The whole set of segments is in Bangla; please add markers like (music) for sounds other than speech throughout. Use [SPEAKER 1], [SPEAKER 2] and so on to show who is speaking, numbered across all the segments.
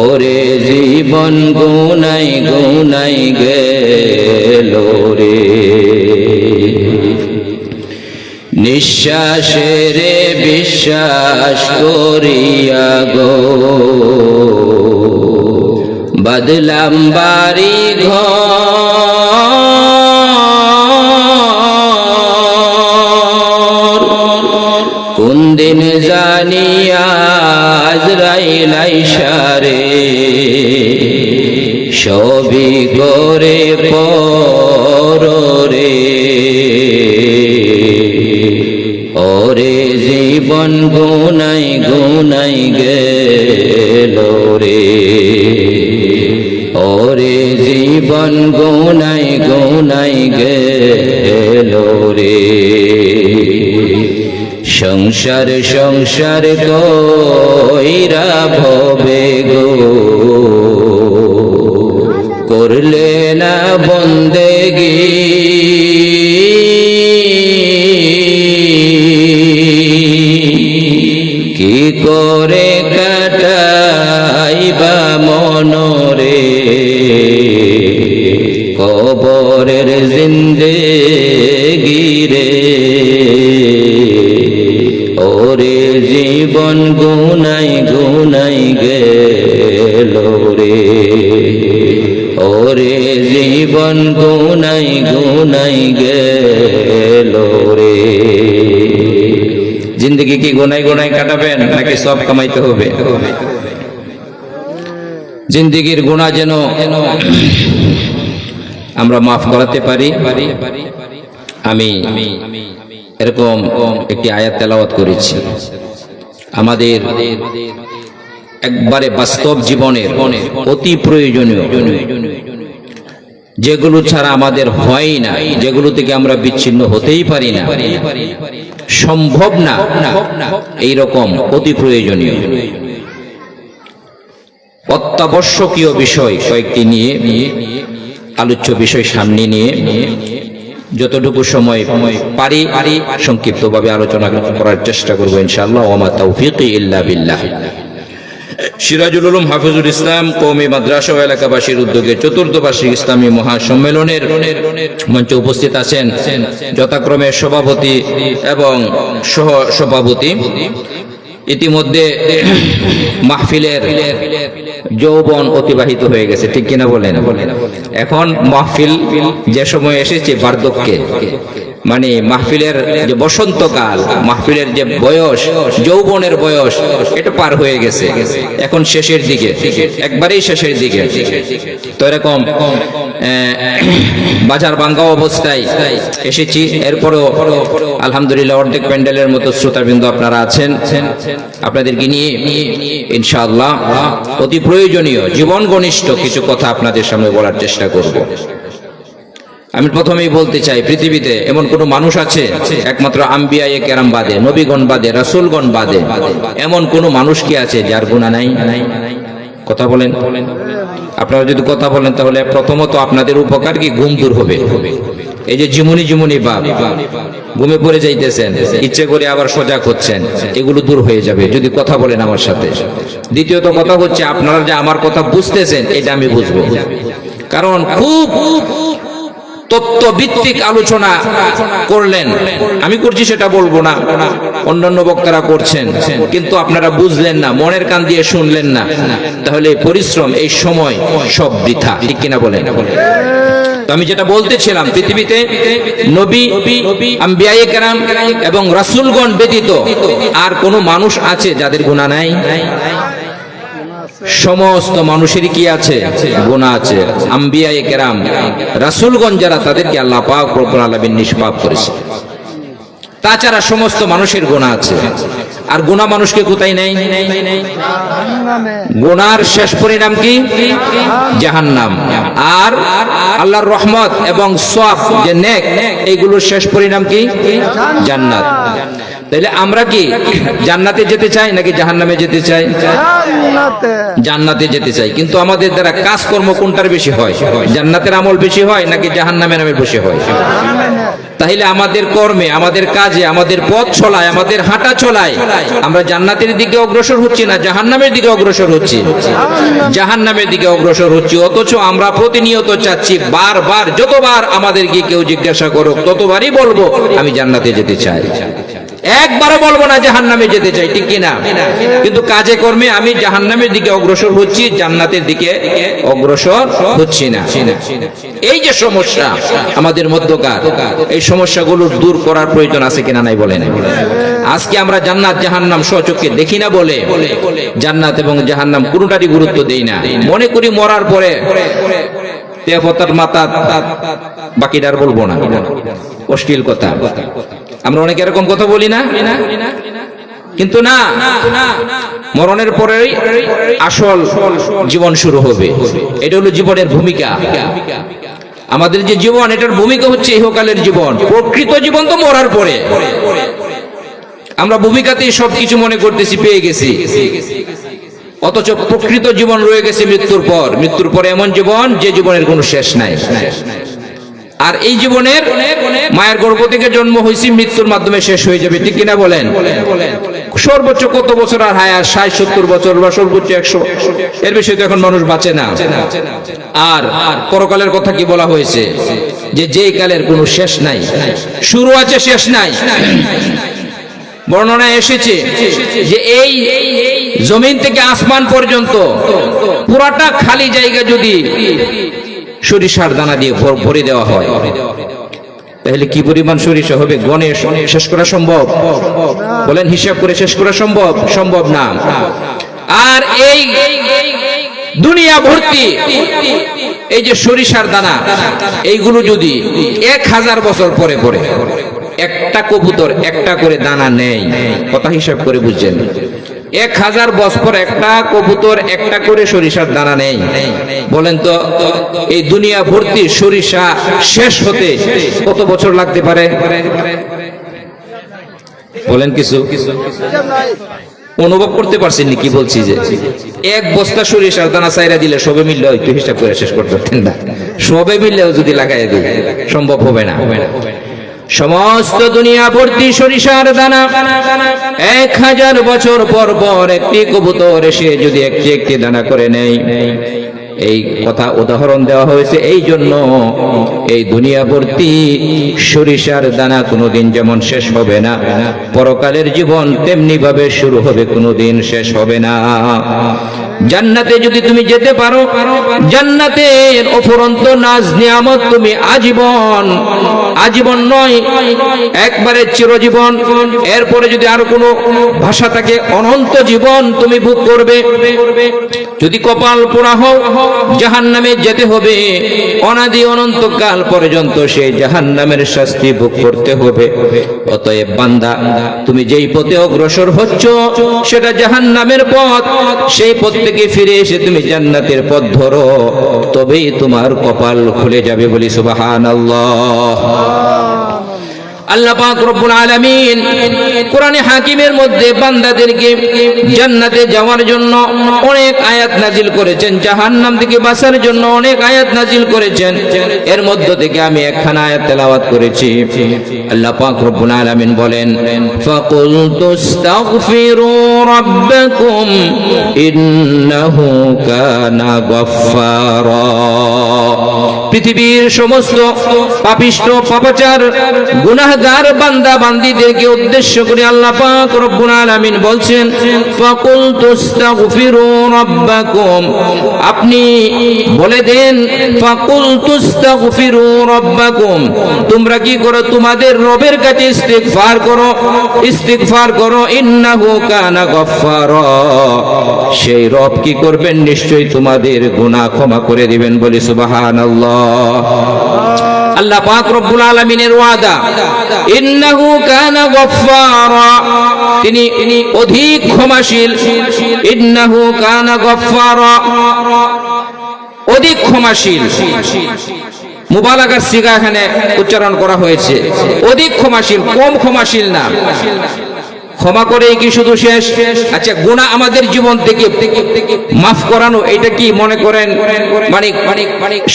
[SPEAKER 1] ওরে জীবন গুনাই গুনাই গেল রে নিঃশ্বাসে রে বিশ্বাস করিয়া গো বদলাম বাড়ি ঘর কোন দিন জানিয়া আজরাইলাইশা সবি করে পরে ওরে জীবন গুনাই গুনাই গেল রে ওরে জীবন গুনাই গুনাই গেল রে সংসার সংসার কইরা ভবে গো ¡Venle! গুনাই গুনাই গেল রে
[SPEAKER 2] জিন্দগি কি কাটাবেন নাকি সব কামাইতে হবে জিন্দগির গুণা যেন আমরা মাফ করাতে পারি আমি এরকম একটি আয়াত তেলাওয়াত করেছি আমাদের একবারে বাস্তব জীবনের অতি প্রয়োজনীয় যেগুলো ছাড়া আমাদের হয় না যেগুলো থেকে আমরা বিচ্ছিন্ন হতেই পারি না সম্ভব না এই রকম অতি প্রয়োজনীয় অত্যাবশ্যকীয় বিষয় কয়েকটি নিয়ে আলোচ্য বিষয় সামনে নিয়ে যতটুকু সময় পারি সংক্ষিপ্তভাবে আলোচনা করার চেষ্টা করবো ইনশাআল্লাহ ওমা তৌফিক ইল্লা বিল্লাহ সিরাজুল উলুম হাফিজুল ইসলাম কৌমি মাদ্রাসা এলাকাবাসীর উদ্যোগে চতুর্থ বার্ষিক ইসলামী মহাসম্মেলনের মঞ্চে উপস্থিত আছেন যথাক্রমে সভাপতি এবং সহ সভাপতি ইতিমধ্যে মাহফিলের যৌবন অতিবাহিত হয়ে গেছে ঠিক কিনা বলেন এখন মাহফিল যে সময় এসেছে বার্ধক্যে মানে মাহফিলের যে বসন্তকাল মাহফিলের যে বয়স যৌবনের বয়স এটা পার হয়ে গেছে এখন শেষের দিকে একবারেই শেষের দিকে তো এরকম বাজার বাঙ্গা অবস্থায় এসেছি এরপরও আলহামদুলিল্লাহ অর্ধেক প্যান্ডেলের মতো শ্রোতাবৃন্দ আপনারা আছেন আপনাদেরকে নিয়ে ইনশাআল্লাহ অতি প্রয়োজনীয় জীবন ঘনিষ্ঠ কিছু কথা আপনাদের সামনে বলার চেষ্টা করব আমি প্রথমেই বলতে চাই পৃথিবীতে এমন কোন মানুষ আছে একমাত্র আম্বিয়া কেরাম বাদে নবীগণ বাদে রাসুলগণ বাদে এমন কোন মানুষ কি আছে যার গুণা নাই কথা বলেন আপনারা যদি কথা বলেন তাহলে প্রথমত আপনাদের উপকার কি ঘুম দূর হবে এই যে জিমুনি জিমুনি বাপ ঘুমে পড়ে যাইতেছেন ইচ্ছে করে আবার সজাগ হচ্ছেন এগুলো দূর হয়ে যাবে যদি কথা বলেন আমার সাথে দ্বিতীয়ত কথা হচ্ছে আপনারা যে আমার কথা বুঝতেছেন এটা আমি বুঝবো কারণ খুব তত্ত্বভিত্তিক আলোচনা করলেন আমি করছি সেটা বলবো না অন্যান্য বক্তারা করছেন কিন্তু আপনারা বুঝলেন না মনের কান দিয়ে শুনলেন না তাহলে পরিশ্রম এই সময় সব বৃথা ঠিক কিনা বলেন আমি যেটা বলতেছিলাম পৃথিবীতে নবী আম্বিয়ায়ে কেরাম এবং রাসূলগণ ব্যতীত আর কোন মানুষ আছে যাদের গুনাহ নাই সমস্ত মানুষের কি আছে গোনা আছে আম্বিয়া কেরাম রাসুলগঞ্জ যারা তাদেরকে আল্লাহ পাক নিষ্পাপ করেছে তাছাড়া সমস্ত মানুষের গোনা আছে আর গোনা মানুষকে কোথায় নেই গোনার শেষ পরিণাম কি জাহান্নাম আর আল্লাহর রহমত এবং সফ যে নেক এইগুলোর শেষ পরিণাম কি জান্নাত তাহলে আমরা কি জান্নাতে যেতে চাই নাকি জাহান্নামে যেতে চাই জান্নাতে যেতে চাই কিন্তু আমাদের দ্বারা কাজকর্ম কোনটার বেশি হয় জান্নাতের আমল বেশি হয় নাকি জাহান্নামের নামের বেশি হয় তাহলে আমাদের কর্মে আমাদের কাজে আমাদের পথ চলায় আমাদের হাঁটা চলায় আমরা জান্নাতের দিকে অগ্রসর হচ্ছি না জাহান্নামের দিকে অগ্রসর হচ্ছি জাহান্নামের দিকে অগ্রসর হচ্ছি অথচ আমরা প্রতিনিয়ত চাচ্ছি বারবার যতবার আমাদেরকে কেউ জিজ্ঞাসা করুক ততবারই বলবো আমি জান্নাতে যেতে চাই একবারও বলবো না জাহান নামে যেতে চাই ঠিক কিনা কিন্তু কাজে কর্মে আমি জাহান নামের দিকে অগ্রসর হচ্ছি জান্নাতের দিকে অগ্রসর হচ্ছি না এই যে সমস্যা আমাদের মধ্যকার এই সমস্যাগুলো দূর করার প্রয়োজন আছে কিনা নাই বলে আজকে আমরা জান্নাত জাহান্নাম সচক্ষে দেখি না বলে জান্নাত এবং জাহান্নাম কোনোটারই গুরুত্ব দেই না মনে করি মরার পরে দেবতার মাতা বাকিটার বলবো না অশ্লীল কথা আমরা অনেকে এরকম কথা বলি না কিন্তু না মরণের পরেই আসল জীবন শুরু হবে এটা হলো জীবনের ভূমিকা আমাদের যে জীবন এটার ভূমিকা হচ্ছে ইহকালের জীবন প্রকৃত জীবন তো মরার পরে আমরা ভূমিকাতেই সবকিছু মনে করতেছি পেয়ে গেছি অথচ প্রকৃত জীবন রয়ে গেছে মৃত্যুর পর মৃত্যুর পরে এমন জীবন যে জীবনের কোনো শেষ নাই আর এই জীবনের মায়ের গর্ভ থেকে জন্ম হয়েছি মৃত্যুর মাধ্যমে শেষ হয়ে যাবে ঠিক কিনা বলেন সর্বোচ্চ কত বছর আর হায়ার ষাট সত্তর বছর বা সর্বোচ্চ একশো এর বিষয়ে তো এখন মানুষ বাঁচে না আর পরকালের কথা কি বলা হয়েছে যে যেই কালের কোনো শেষ নাই শুরু আছে শেষ নাই বর্ণনা এসেছে যে এই জমিন থেকে আসমান পর্যন্ত পুরাটা খালি জায়গা যদি সরিষার দানা দিয়ে ভরে দেওয়া হয় তাহলে কি পরিমাণ সরিষা হবে গণেশ শেষ করা সম্ভব বলেন হিসাব করে শেষ করা সম্ভব সম্ভব না আর এই দুনিয়া ভর্তি এই যে সরিষার দানা এইগুলো যদি এক হাজার বছর পরে পরে একটা কবুতর একটা করে দানা নেই কথা হিসাব করে বুঝছেন এক হাজার বছর একটা কবুতর একটা করে সরিষার দানা নেই বলেন তো এই দুনিয়া ভর্তি সরিষা শেষ হতে কত বছর লাগতে পারে বলেন কিছু অনুভব করতে পারছেন কি বলছি যে এক বস্তা সরিষার দানা চাইরা দিলে সবে মিললে একটু হিসাব করে শেষ করতে পারতেন না সবে মিললেও যদি লাগাই দিই সম্ভব হবে না সমস্ত দুনিয়া ভর্তি সরিষার দানা এক হাজার বছর পর পর একটি কবুতর এসে যদি একটি একটি দানা করে নেয় এই কথা উদাহরণ দেওয়া হয়েছে এই জন্য এই দুনিয়া ভর্তি সরিষার দানা কোনোদিন যেমন শেষ হবে না পরকালের জীবন তেমনি ভাবে শুরু হবে কোনোদিন শেষ হবে না জান্নাতে যদি তুমি যেতে পারো জান্নাতে অফুরন্ত নাজ নিয়ামত তুমি আজীবন আজীবন নয় একবারে চিরজীবন এরপরে যদি আর কোনো ভাষা থাকে অনন্ত জীবন তুমি ভোগ করবে যদি কপাল পোড়া হও জাহান নামে যেতে হবে অনাদি অনন্তকাল পর্যন্ত সে জাহান নামের শাস্তি ভোগ করতে হবে অতএব বান্দা তুমি যেই পথে অগ্রসর হচ্ছ সেটা জাহান নামের পথ সেই পথ থেকে ফিরে এসে তুমি জান্নাতের পথ ধরো তবেই তোমার কপাল খুলে যাবে বলি সুবাহান আল্লাহ আল্লাহ আলামিন হাকিমের মধ্যে বান্দাদেরকে জান্নাতে যাওয়ার জন্য অনেক আয়াত নাজিল করেছেন জাহান্নাম থেকে জন্য অনেক আয়াত নাজিল করেছেন এর আমি একখানা আয়াত বলেন পৃথিবীর সমস্ত পাপিষ্ট পাপাচার গুনাগার বান্দা বান্দিদেরকে উদ্দেশ্য করে আল্লাহ পাক রব্বুল আলামিন বলছেন ফাকুল তুস্তাগফিরু রাব্বাকুম আপনি বলে দেন ফাকুল তুস্তাগফিরু রাব্বাকুম তোমরা কি করো তোমাদের রবের কাছে ইস্তিগফার করো ইস্তিগফার করো ইন্নাহু কানা গফফার সেই রব কি করবেন নিশ্চয়ই তোমাদের গুনাহ ক্ষমা করে দিবেন বলি সুবহানাল্লাহ আল্লাহ পাক রব্বুল আলামিনের ওয়াদা ইন্নাহু কানা গফফারা তিনি অধিক ক্ষমাশীল ইন্নাহু কানা গফফারা অধিক ক্ষমাশীল মুবালাকার সিগা এখানে উচ্চারণ করা হয়েছে অধিক ক্ষমাশীল কম ক্ষমাশীল না ক্ষমা করে কি শুধু শেষ আচ্ছা গুণা আমাদের জীবন থেকে মাফ করানো এটা কি মনে করেন মানে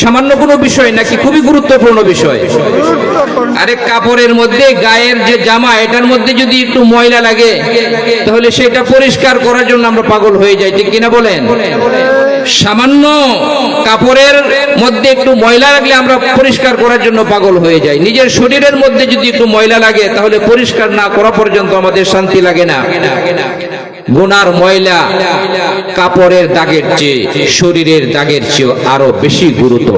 [SPEAKER 2] সামান্য কোনো বিষয় নাকি খুবই গুরুত্বপূর্ণ বিষয় আরে কাপড়ের মধ্যে গায়ের যে জামা এটার মধ্যে যদি একটু ময়লা লাগে তাহলে সেটা পরিষ্কার করার জন্য আমরা পাগল হয়ে যাই ঠিক কিনা বলেন সামান্য কাপড়ের মধ্যে একটু ময়লা লাগলে আমরা পরিষ্কার করার জন্য পাগল হয়ে যাই নিজের শরীরের মধ্যে যদি একটু ময়লা লাগে তাহলে পরিষ্কার না করা পর্যন্ত আমাদের শান্তি লাগে না গোনার ময়লা কাপড়ের দাগের চেয়ে শরীরের দাগের চেয়ে আরো বেশি গুরুত্ব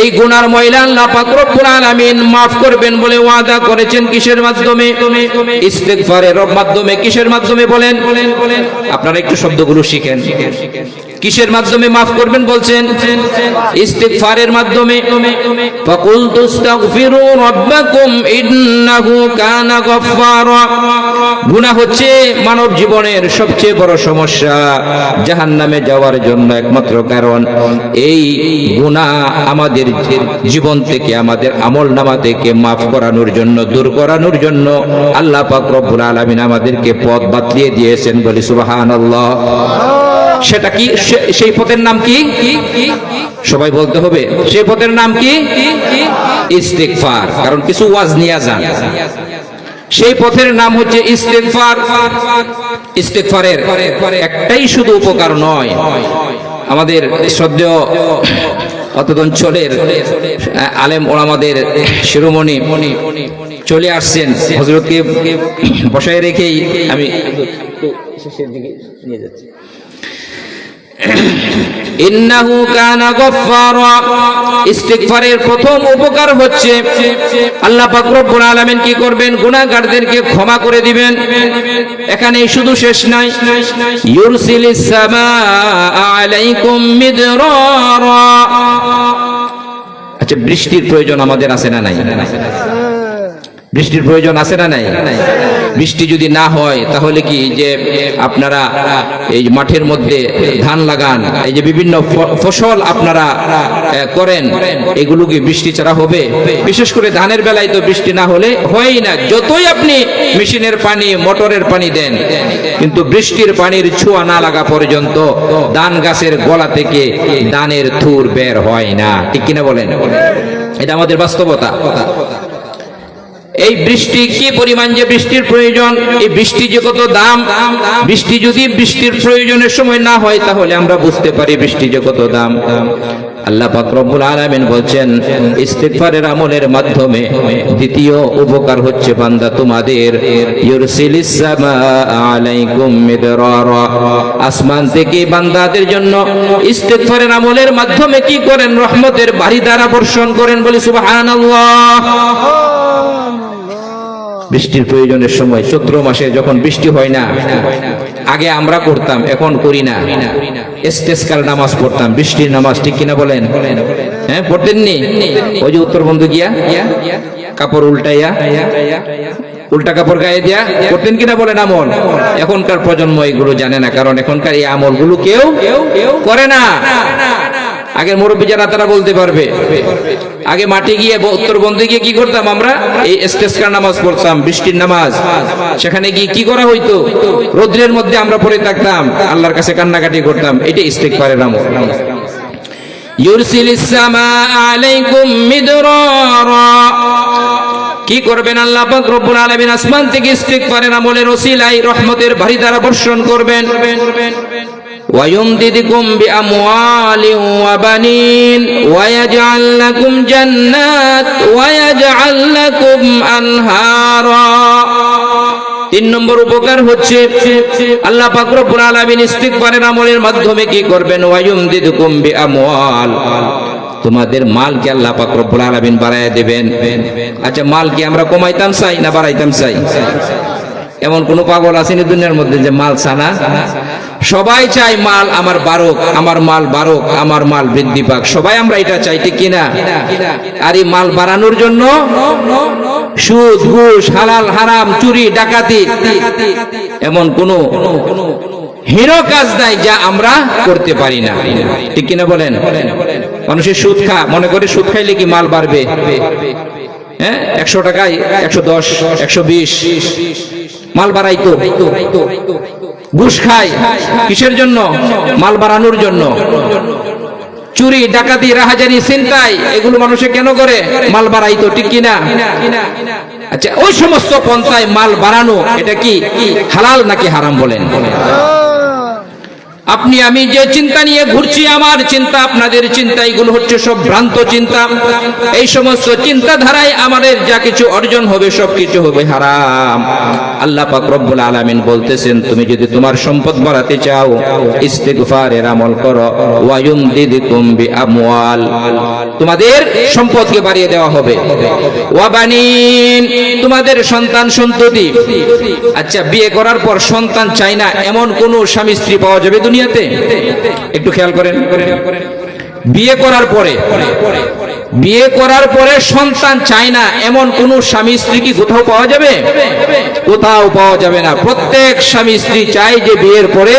[SPEAKER 2] এই গুনার ময়লা আল্লাহ পাক রব্বুল আলামিন করবেন বলে ওয়াদা করেছেন কিসের মাধ্যমে ইস্তেগফারের মাধ্যমে কিসের মাধ্যমে বলেন আপনারা একটু শব্দগুলো শিখেন কিসের মাধ্যমে মাফ করবেন বলছেন ইস্তিগফারের মাধ্যমে ফাকুল তুস্তাগফিরু রাব্বাকুম ইন্নাহু কানা গাফফারা গুনাহ হচ্ছে মানব জীবনের সবচেয়ে বড় সমস্যা জাহান্নামে যাওয়ার জন্য একমাত্র কারণ এই গুনাহ আমাদের জীবন থেকে আমাদের আমল নামা থেকে মাফ করানোর জন্য দূর করানোর জন্য আল্লাহ পাক রব্বুল আলামিন আমাদেরকে পথ বাতলিয়ে দিয়েছেন বলি সুবহানাল্লাহ সেটা কি সেই পথের নাম কি সবাই বলতে হবে সেই পথের নাম কি ইস্তেকফার কারণ কিছু ওয়াজ নিয়ে যান সেই পথের নাম হচ্ছে ইস্তেকফার ইস্তেকফারের একটাই শুধু উপকার নয় আমাদের শ্রদ্ধেয় অতদঞ্চলের আলেম আলেম ওলামাদের শিরোমণি চলে আসছেন হজরতকে বসায় রেখেই আমি শেষের দিকে নিয়ে যাচ্ছি (coughs) ইন্নাহু কানা গফফারা ইস্তিগফারের প্রথম উপকার হচ্ছে আল্লাহ পাক রব্বুল আলামিন কি করবেন গুনাহগারদেরকে ক্ষমা করে দিবেন এখানে শুধু শেষ নাই ইউরসিলিস সামা আলাইকুম মিদরারা আচ্ছা বৃষ্টির প্রয়োজন আমাদের আছে না নাই বৃষ্টির প্রয়োজন আছে না নাই বৃষ্টি যদি না হয় তাহলে কি যে আপনারা এই মাঠের মধ্যে ধান লাগান এই যে বিভিন্ন ফসল আপনারা করেন এগুলো কি বৃষ্টি ছাড়া হবে বিশেষ করে ধানের বেলায় তো বৃষ্টি না হলে হয়ই না যতই আপনি মেশিনের পানি মোটরের পানি দেন কিন্তু বৃষ্টির পানির ছোঁয়া না লাগা পর্যন্ত ধান গাছের গলা থেকে ধানের থুর বের হয় না ঠিক কিনা বলেন এটা আমাদের বাস্তবতা এই বৃষ্টি কি পরিমাণ যে বৃষ্টির প্রয়োজন এই বৃষ্টি যে কত দাম বৃষ্টি যদি বৃষ্টির প্রয়োজনের সময় না হয় তাহলে আমরা বুঝতে পারি বৃষ্টি যে কত দাম আল্লাহ পাকরবুল আলামিন বলছেন ইস্তিগফারের আমলের মাধ্যমে দ্বিতীয় উপকার হচ্ছে বান্দা তোমাদের আসমান থেকে বান্দাদের জন্য ইস্তিগফারের আমলের মাধ্যমে কি করেন রহমতের বাড়ি দ্বারা বর্ষণ করেন বলে বলি সুবহানাল্লাহ বৃষ্টির প্রয়োজনের সময় চৈত্র মাসে যখন বৃষ্টি হয় না আগে আমরা করতাম এখন করি না এস্টেসকাল নামাজ পড়তাম বৃষ্টির নামাজ ঠিক কিনা বলেন হ্যাঁ পড়তেননি ওই যে বন্ধু গিয়া কাপড় উল্টাইয়া উল্টা কাপড় গায়ে দিয়া করতেন কিনা বলেন আমল এখনকার প্রজন্ম এগুলো জানে না কারণ এখনকার এই আমল গুলো কেউ কেউ করে না আগের মুরব্বী যারা তারা বলতে পারবে আগে মাঠে গিয়ে উত্তরবন্ধে গিয়ে কি করতাম আমরা এই স্টেসকার নামাজ পড়তাম বৃষ্টির নামাজ সেখানে গিয়ে কি করা হইতো রোদ্রের মধ্যে আমরা পড়ে থাকতাম আল্লাহর কাছে কান্নাকাটি করতাম এটা স্টেক পারে নাম কি করবেন আল্লাহ পাক রব্বুল আলামিন আসমান থেকে ইস্তেক পারে আমলের ওসিলাই রহমতের ভারী দ্বারা বর্ষণ করবেন ويمددكم بأموال وبنين ويجعل لكم جنات ويجعل لكم أنهارا তিন নম্বর উপকার হচ্ছে আল্লাহ পাকরপুর আলমিন ইস্তিকবারের আমলের মাধ্যমে কি করবেন ওয়ায়ুম দিদু কুম্বি আমল তোমাদের মাল কি আল্লাহ পাকরপুর আলমিন বাড়াইয়া দেবেন আচ্ছা মাল কি আমরা কমাইতাম চাই না বাড়াইতাম চাই এমন কোনো পাগল আসেনি দুনিয়ার মধ্যে যে মাল সানা সবাই চাই মাল আমার বারক আমার মাল বারক আমার মাল বৃদ্ধি পাক সবাই আমরা এটা চাই ঠিক কিনা আর এই মাল বাড়ানোর জন্য সুদ ঘুষ হালাল হারাম চুরি ডাকাতি এমন কোন হিরো কাজ নাই যা আমরা করতে পারি না ঠিক কিনা বলেন মানুষের সুদ খা মনে করে সুদ খাইলে কি মাল বাড়বে হ্যাঁ একশো টাকায় একশো দশ একশো বিশ মাল বাড়াইতো ঘুষ খায় কিসের জন্য মাল বাড়ানোর জন্য চুরি ডাকাতি রাহাজারি চিন্তায় এগুলো মানুষে কেন করে মাল বাড়াইতো ঠিক কিনা আচ্ছা ওই সমস্ত পন্থায় মাল বাড়ানো এটা কি হালাল নাকি হারাম বলেন আপনি আমি যে চিন্তা নিয়ে ঘুরছি আমার চিন্তা আপনাদের চিন্তা এগুলো হচ্ছে সব ভ্রান্ত চিন্তা এই সমস্ত চিন্তাধারায় আমাদের যা কিছু অর্জন হবে সব কিছু হবে হারাম আল্লাহ পাক রব্বুল আলামিন বলতেছেন তুমি যদি তোমার সম্পদ বাড়াতে চাও ইস্তিগফারের আমল করো ওয়ায়ুম দিদি তুমি আমওয়াল তোমাদের সম্পদকে বাড়িয়ে দেওয়া হবে ওয়াবানিন তোমাদের সন্তান সন্ততি আচ্ছা বিয়ে করার পর সন্তান চাই না এমন কোন স্বামী স্ত্রী পাওয়া যাবে দুনিয়াতে একটু খেয়াল করেন বিয়ে করার পরে বিয়ে করার পরে সন্তান চাই না এমন কোন স্বামী স্ত্রী কি কোথাও পাওয়া যাবে কোথাও পাওয়া যাবে না প্রত্যেক স্বামী স্ত্রী চাই যে বিয়ের পরে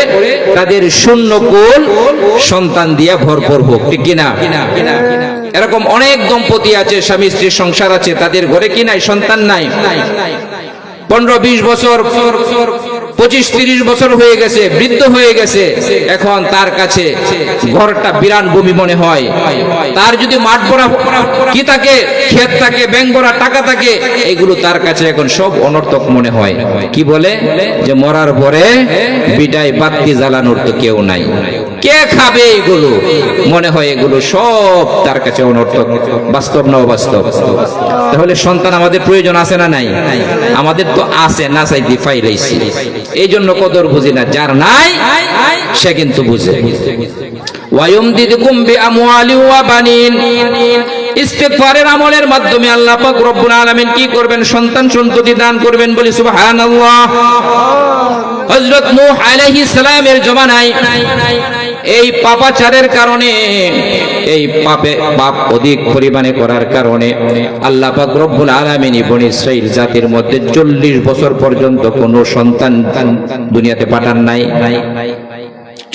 [SPEAKER 2] তাদের শূন্য কোল সন্তান দিয়া ভর হোক ঠিক কিনা এরকম অনেক দম্পতি আছে স্বামী স্ত্রীর সংসার আছে তাদের ঘরে কি নাই সন্তান নাই পনেরো বিশ বছর পঁচিশ তিরিশ বছর হয়ে গেছে বৃদ্ধ হয়ে গেছে এখন তার কাছে ঘরটা বিরান ভূমি মনে হয় তার যদি মাঠ ভরা কি থাকে ক্ষেত থাকে ব্যাংক ভরা টাকা থাকে এগুলো তার কাছে এখন সব অনর্থক মনে হয় কি বলে যে মরার পরে বিটাই বাতি জ্বালানোর তো কেউ নাই কে খাবে এগুলো মনে হয় এগুলো সব তার কাছে অনর্থক বাস্তব না অবাস্তব তাহলে সন্তান আমাদের প্রয়োজন আছে না নাই আমাদের তো আছে না চাই দিফাই এই জন্য কদর বুঝি না যার নাই সে কিন্তু বুঝে ওয়ায়ুমদিদুকুম আমলের মাধ্যমে আল্লাহ পাক রব্বুল আলামিন কি করবেন সন্তান সন্ততি দান করবেন বলি সুবহানাল্লাহ হজরত নূহ আলাইহিস সালামের জমানায় এই পাপাচারের কারণে এই পাপে পাপ অধিক পরিমাণে করার কারণে আল্লাহ রব্বুল আলমিনী বনি ইসরাইল জাতির মধ্যে চল্লিশ বছর পর্যন্ত কোনো সন্তান দুনিয়াতে পাঠান নাই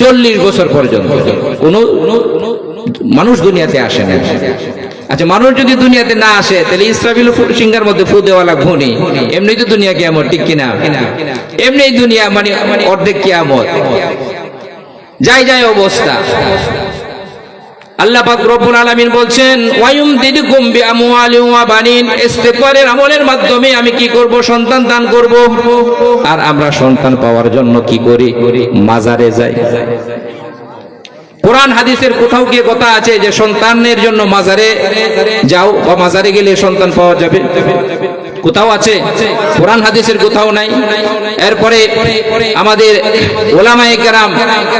[SPEAKER 2] চল্লিশ বছর পর্যন্ত কোনো মানুষ দুনিয়াতে আসে না আচ্ছা মানুষ যদি দুনিয়াতে না আসে তাহলে ইসরাফিল সিংহার মধ্যে ফু দেওয়ালা ঘুনি এমনি তো দুনিয়া কেমন ঠিক কিনা এমনি দুনিয়া মানে অর্ধেক কেয়ামত যাই যাই অবস্থা আল্লাহ পাক রব্বুল বলছেন ওয়ায়ুম দিদুকুম বিআমওয়ালিন ওয়া আমলের মাধ্যমে আমি কি করব সন্তান দান করব আর আমরা সন্তান পাওয়ার জন্য কি করি মাজারে যাই কোরআন হাদিসের কোথাও গিয়ে কথা আছে যে সন্তানের জন্য মাজারে যাও বা মাজারে গেলে সন্তান পাওয়া যাবে কোথাও আছে কোরআন হাদিসের কোথাও নাই এরপরে আমাদের ওলামায়ে কেরাম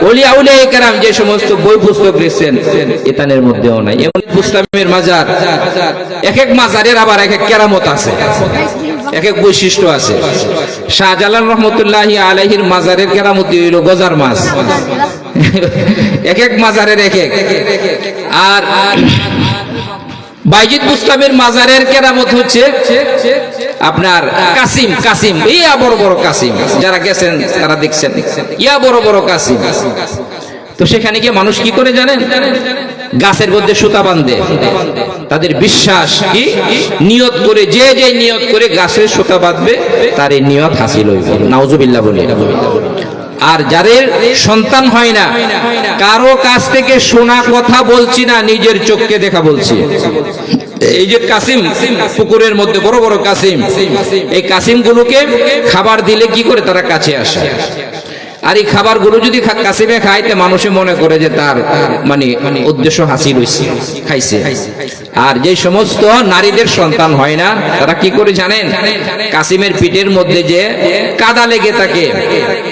[SPEAKER 2] ওলিয়া উলিয়া কেরাম যে সমস্ত বই পুস্তক লিখছেন এতানের মধ্যেও নাই এমন ইসলামের মাজার এক এক মাজারের আবার এক এক কেরামত আছে এক এক বৈশিষ্ট্য আছে শাহজালাল রহমতুল্লাহ আলহির মাজারের কেরামতি হইল গজার মাছ এক এক মাজারের এক এক আর বাইজিদ বুস্তামের মাজারের কেরামত হচ্ছে আপনার কাসিম কাসিম ইয়া বড় বড় কাসিম যারা গেছেন তারা দেখছেন ইয়া বড় বড় কাসিম তো সেখানে গিয়ে মানুষ কি করে জানেন গাছের মধ্যে সুতা বাঁধে তাদের বিশ্বাস কি নিয়ত করে যে যে নিয়ত করে গাছের সুতা বাঁধবে তার এই নিয়ত হাসিল হইবে নাউজুবিল্লাহ বলে আর যাদের সন্তান হয় না কারো কাছ থেকে শোনা কথা বলছি না নিজের চোখকে দেখা বলছি এই যে কাসিম পুকুরের মধ্যে বড় বড় কাসিম এই কাসিমগুলোকে খাবার দিলে কি করে তারা কাছে আসে আর এই খাবারগুলো যদি কাসিমে খাইতে মানুষে মনে করে যে তার মানে উদ্দেশ্য হাসিল হয়েছে খাইছে আর যে সমস্ত নারীদের সন্তান হয় না তারা কি করে জানেন কাসিমের পিঠের মধ্যে যে কাদা লেগে থাকে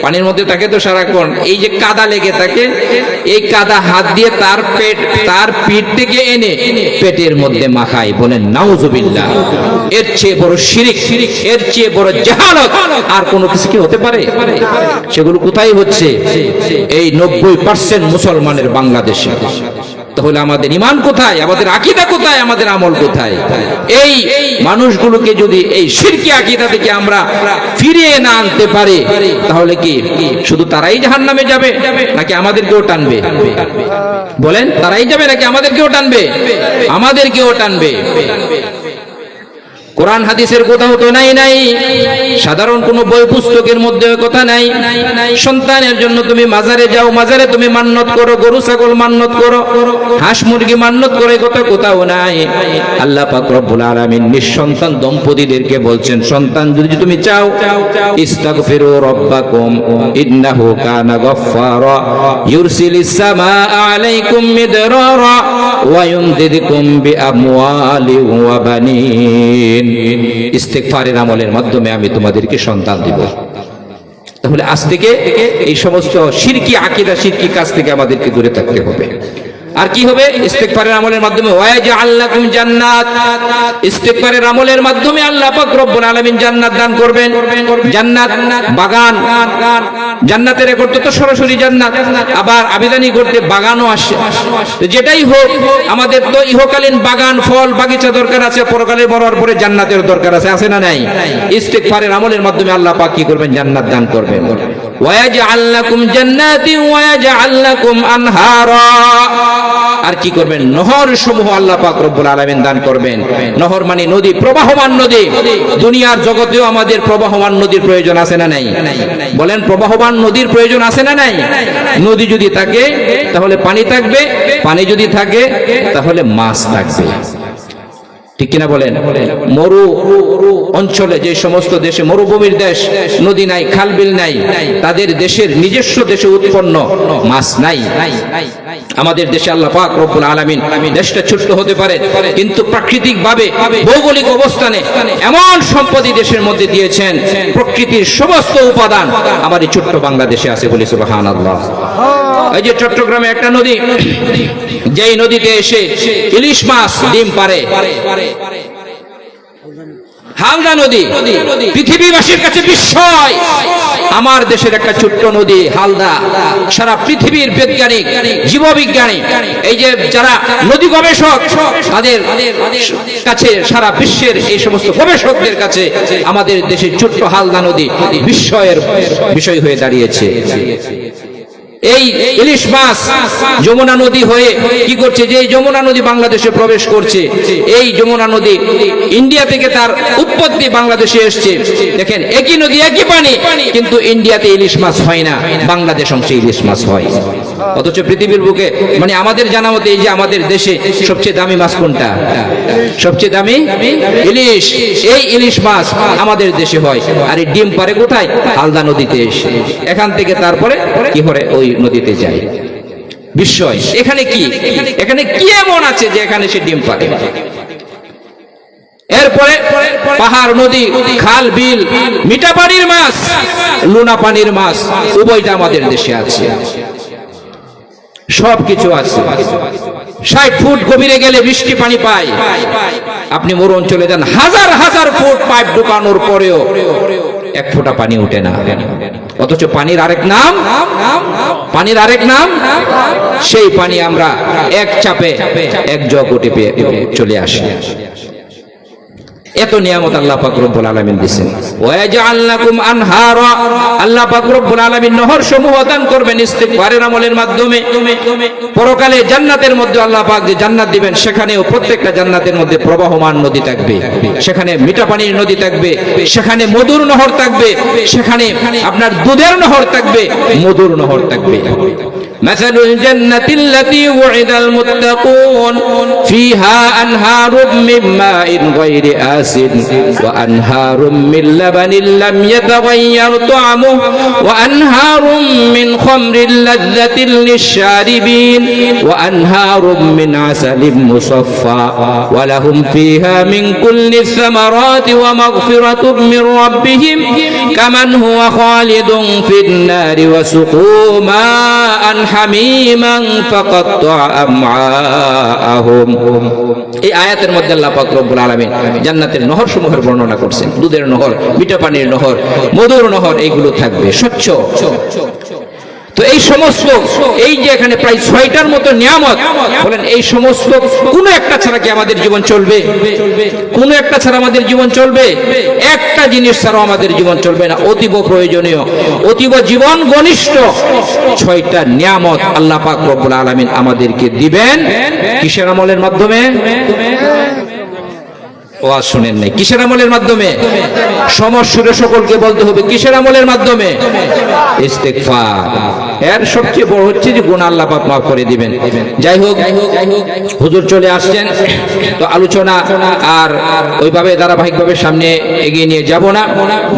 [SPEAKER 2] পানির মধ্যে থাকে তো সারাক্ষণ এই যে কাদা লেগে থাকে এই কাদা হাত দিয়ে তার পেট তার পিঠ থেকে এনে পেটের মধ্যে মাখায় বলেন নাউজুবিল্লাহ এর চেয়ে বড় শিরিক এর চেয়ে বড় জাহালত আর কোন কিছু কি হতে পারে সেগুলো কোথায় হচ্ছে এই নব্বই পার্সেন্ট মুসলমানের বাংলাদেশে তাহলে আমাদের ইমান কোথায় আমাদের আকিদা কোথায় আমাদের আমল কোথায় এই মানুষগুলোকে যদি এই শিরকি আকিদা থেকে আমরা ফিরিয়ে না আনতে পারি তাহলে কি শুধু তারাই জাহান নামে যাবে নাকি আমাদেরকেও টানবে বলেন তারাই যাবে নাকি আমাদেরকেও টানবে আমাদেরকেও টানবে কোরআন হাদিসের কোথাও তো নাই নাই সাধারণ কোনো বই পুস্তকের মধ্যে কথা নাই সন্তানের জন্য তুমি মাজারে যাও মাজারে তুমি মান্নত করো গরু ছাগল মান্নত করো হাঁস মুরগি মান্নত করে কথা কোথাও নাই আল্লাহ পাক রব্বুল আলামিন নিঃসন্তান দম্পতিদেরকে বলছেন সন্তান যদি তুমি চাও ইস্তাগফিরু রাব্বাকুম ইন্নাহু কানা গফফারা ইউরসিলিস সামা আলাইকুম মিদরারা ওয়া ইয়ুমদিদুকুম বিআমওয়ালি ওয়া বানিন ইস্তেকফারের আমলের মাধ্যমে আমি তোমাদেরকে সন্তান দিব তাহলে আজ থেকে এই সমস্ত সিরকি আকিদা সিরকি কাজ থেকে আমাদেরকে দূরে থাকতে হবে আর কি হবে ইস্তেকফারের আমলের মাধ্যমে ওয়াজা আল্লাহ জান্নাত ইস্তেকফারের আমলের মাধ্যমে আল্লাহ পাক রব্বুল আলামিন জান্নাত দান করবেন জান্নাত বাগান জান্নাতের করতে তো সরাসরি জান্নাত আবার আবেদানি করতে বাগানও আসে যেটাই হোক আমাদের তো ইহকালীন বাগান ফল বাগিচা দরকার আছে পরকালে মরার পরে জান্নাতের দরকার আছে আছে না নাই ইস্তেকফারের আমলের মাধ্যমে আল্লাহ পাক কি করবেন জান্নাত দান করবেন ওয়াজআল লাকুম জান্নাতিন ওয়াজআল লাকুম আনহারা আর কি করবেন নহর সমূহ আল্লাহ পাক রব্বুল দান করবেন নহর মানে নদী প্রবাহমান নদী দুনিয়ার জগতেও আমাদের প্রবাহমান নদীর প্রয়োজন আছে না নাই বলেন প্রবাহমান নদীর প্রয়োজন আছে না নাই নদী যদি থাকে তাহলে পানি থাকবে পানি যদি থাকে তাহলে মাছ থাকবে ঠিক কিনা বলেন মরু অঞ্চলে যে সমস্ত দেশে মরুভূমির দেশ নদী নাই খাল বিল নাই তাদের দেশের নিজস্ব দেশে উৎপন্ন মাছ নাই আমাদের দেশে আল্লাহ পাক রব্বুল আলামিন দেশটা ছোট হতে পারে কিন্তু প্রাকৃতিক ভাবে ভৌগোলিক অবস্থানে এমন সম্পত্তি দেশের মধ্যে দিয়েছেন প্রকৃতির সমস্ত উপাদান আমার এই ছোট্ট বাংলাদেশে আছে বলে সুবহানাল্লাহ এই যে চট্টগ্রামে একটা নদী যেই নদীতে এসে ইলিশ মাছ ডিম পারে হালদা নদী পৃথিবীবাসীর কাছে বিস্ময় আমার দেশের একটা ছোট্ট নদী হালদা সারা পৃথিবীর বৈজ্ঞানিক জীববিজ্ঞানী এই যে যারা নদী গবেষক তাদের কাছে সারা বিশ্বের এই সমস্ত গবেষকদের কাছে আমাদের দেশের ছোট্ট হালদা নদী বিস্ময়ের বিষয় হয়ে দাঁড়িয়েছে এই ইলিশ মাছ যমুনা নদী হয়ে কি করছে যে যমুনা নদী বাংলাদেশে প্রবেশ করছে এই যমুনা নদী ইন্ডিয়া থেকে তার উৎপত্তি বাংলাদেশে এসছে দেখেন একই নদী একই পানি কিন্তু ইন্ডিয়াতে ইলিশ মাছ হয় না বাংলাদেশ অংশে ইলিশ মাছ হয় অথচ পৃথিবীর বুকে মানে আমাদের জানা মতে এই যে আমাদের দেশে সবচেয়ে দামি মাছ কোনটা সবচেয়ে দামি ইলিশ এই ইলিশ মাছ আমাদের দেশে হয় আর এই ডিম পারে কোথায় হালদা নদীতে এসে এখান থেকে তারপরে কি করে ওই নদীতে যায় বিস্ময় এখানে কি এখানে কি এমন আছে যে এখানে সে ডিম পারে এরপরে পাহাড় নদী খাল বিল মিঠা পানির মাছ লুনা পানির মাছ উভয়টা আমাদের দেশে আছে সব কিছু আছে ষাট ফুট গভীরে গেলে বৃষ্টি পানি পায় আপনি মরু অঞ্চলে যান হাজার হাজার ফুট পাইপ ঢুকানোর পরেও এক ফোঁটা পানি উঠে না অথচ পানির আরেক নাম পানির আরেক নাম সেই পানি আমরা এক চাপে এক জগ উঠে পেয়ে চলে আসি এত নিয়ামত আল্লাহ পাক আলমিন আলামিন আল্লাহ পাক আলমিন নহর সমূহ দান করবেন ইস্তিগফারের আমলের মাধ্যমে পরকালে জান্নাতের মধ্যে আল্লাহ পাক যে জান্নাত দিবেন সেখানেও প্রত্যেকটা জান্নাতের মধ্যে প্রবাহমান নদী থাকবে সেখানে মিঠা পানির নদী থাকবে সেখানে মধুর নহর থাকবে সেখানে আপনার দুধের নহর থাকবে মধুর নহর থাকবে مثل الجنة التي وعد المتقون فيها أنهار من ماء غير آسن وأنهار من لبن لم يتغير طعمه وأنهار من خمر لذة للشاربين وأنهار من عسل مصفى ولهم فيها من كل الثمرات ومغفرة من ربهم كمن هو خالد في النار وسقوا ماء হামিমা ফাকাত আমাআহুম এই আয়াতের মধ্যে আল্লাহ পাক রব্বুল আলামিন জান্নাতের নহর সমূহের বর্ণনা করছেন দুধের নহর মিঠা পানির নহর মধুর নহর এইগুলো থাকবে স্বচ্ছ তো এই সমস্ত এই যে এখানে প্রায় ছয়টার মতো নিয়ামত বলেন এই সমস্ত কোনো একটা ছাড়া কি আমাদের জীবন চলবে কোন একটা ছাড়া আমাদের জীবন চলবে একটা জিনিস ছাড়াও আমাদের জীবন চলবে না অতীব প্রয়োজনীয় অতীব জীবন ঘনিষ্ঠ ছয়টা নিয়ামত আল্লাহ পাক রব্বুল আলামিন আমাদেরকে দিবেন কিসের আমলের মাধ্যমে ওয়াজ শুনেন নাই কিসের আমলের মাধ্যমে সমস্যুরে সকলকে বলতে হবে কিসের আমলের মাধ্যমে এর সবচেয়ে বড় হচ্ছে যে গুণ আল্লাহ পাক মাফ করে দিবেন যাই হোক হুজুর চলে আসছেন তো আলোচনা আর ওইভাবে ধারাবাহিকভাবে সামনে এগিয়ে নিয়ে যাব না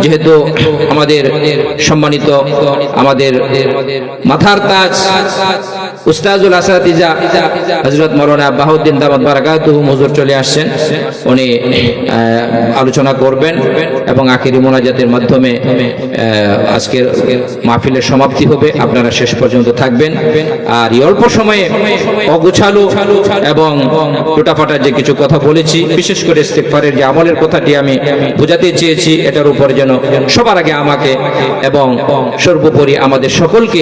[SPEAKER 2] যেহেতু আমাদের সম্মানিত আমাদের মাথার তাজ উস্তাজুল ইজা হজরত মরোনা বাহুদ্দিন দাবাদ বারাকাতুহু মজুর চলে আসছেন উনি আলোচনা করবেন এবং আখিরি মোনাজাতের মাধ্যমে আজকের মাহফিলের সমাপ্তি হবে আপনারা শেষ পর্যন্ত থাকবেন আর এই অল্প সময়ে অগুছালু এবং টোটাফাটা যে কিছু কথা বলেছি বিশেষ করে ইস্তেকফারের যে আমলের কথাটি আমি বোঝাতে চেয়েছি এটার উপরে যেন সবার আগে আমাকে এবং সর্বোপরি আমাদের সকলকে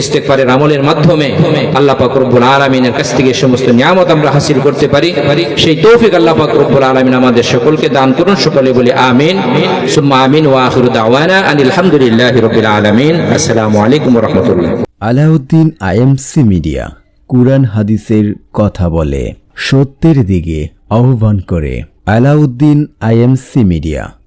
[SPEAKER 2] ইস্তেকফারের আমলের মাধ্যমে মাধ্যমে আল্লাহ কাছ থেকে সমস্ত নিয়ামত আমরা হাসিল করতে পারি সেই তৌফিক আল্লাহ আমাদের সকলকে দান করুন সকলে বলি আমিন আমিন ওয়া আখিরু দাওয়ানা রাব্বিল আলামিন আসসালামু আলাইকুম ওয়া রাহমাতুল্লাহ আলাউদ্দিন আইএমসি মিডিয়া কুরআন হাদিসের কথা বলে সত্যের দিকে আহ্বান করে আলাউদ্দিন আইএমসি মিডিয়া